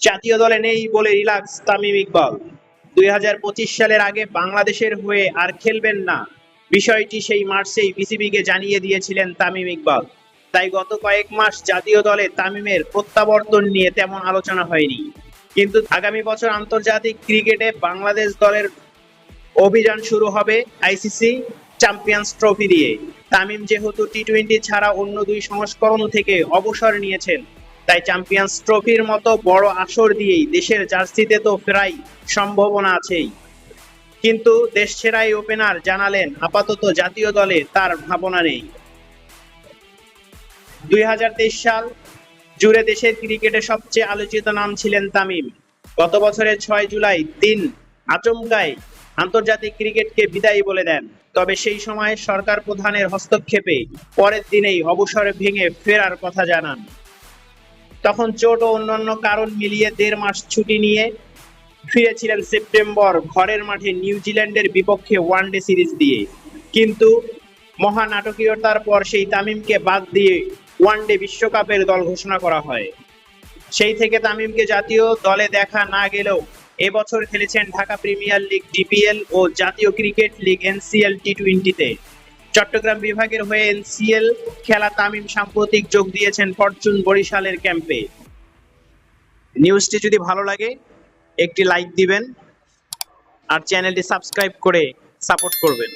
জাতীয় দলে নেই বলে রিল্যাক্স তামিম ইকবাল। দুই সালের আগে বাংলাদেশের হয়ে আর খেলবেন না। বিষয়টি সেই মার্চেই বিসিবিকে জানিয়ে দিয়েছিলেন তামিম ইকবাল। তাই গত কয়েক মাস জাতীয় দলে তামিমের প্রত্যাবর্তন নিয়ে তেমন আলোচনা হয়নি। কিন্তু আগামী বছর আন্তর্জাতিক ক্রিকেটে বাংলাদেশ দলের অভিযান শুরু হবে আইসিসি চ্যাম্পিয়ন্স ট্রফি দিয়ে। তামিম যেহেতু টি টোয়েন্টি ছাড়া অন্য দুই সংস্করণ থেকে অবসর নিয়েছেন তাই চ্যাম্পিয়ন্স ট্রফির মতো বড় আসর দিয়েই দেশের জার্সিতে তো ফেরাই সম্ভাবনা আছেই। কিন্তু দেশ ছেড়াই ওপেনার জানালেন আপাতত জাতীয় দলে তার ভাবনা নেই। দুই সাল জুড়ে দেশের ক্রিকেটে সবচেয়ে আলোচিত নাম ছিলেন তামিম। গত বছরের ছয় জুলাই তিন আচমকায় আন্তর্জাতিক ক্রিকেটকে বিদায়ী বলে দেন। তবে সেই সময় সরকার প্রধানের হস্তক্ষেপে পরের দিনেই অবসর ভেঙে ফেরার কথা জানান। তখন চোট ও অন্যান্য কারণ মিলিয়ে দেড় মাস ছুটি নিয়ে ফিরেছিলেন সেপ্টেম্বর ঘরের মাঠে নিউজিল্যান্ডের বিপক্ষে ওয়ানডে সিরিজ দিয়ে। কিন্তু মহানাটকীয়তার পর সেই তামিমকে বাদ দিয়ে ওয়ানডে বিশ্বকাপের দল ঘোষণা করা হয়। সেই থেকে তামিমকে জাতীয় দলে দেখা না গেলেও এবছর খেলেছেন ঢাকা প্রিমিয়ার লিগ, ডিপিএল ও জাতীয় ক্রিকেট লিগ, এনসিএল টি টোয়েন্টিতে। চট্টগ্রাম বিভাগের হয়ে এনসিএল খেলা তামিম সাম্প্রতিক যোগ দিয়েছেন ফরচুন বরিশালের ক্যাম্পে। নিউজটি যদি ভালো লাগে, একটি লাইক দিবেন আর চ্যানেলটি সাবস্ক্রাইব করে সাপোর্ট করবেন।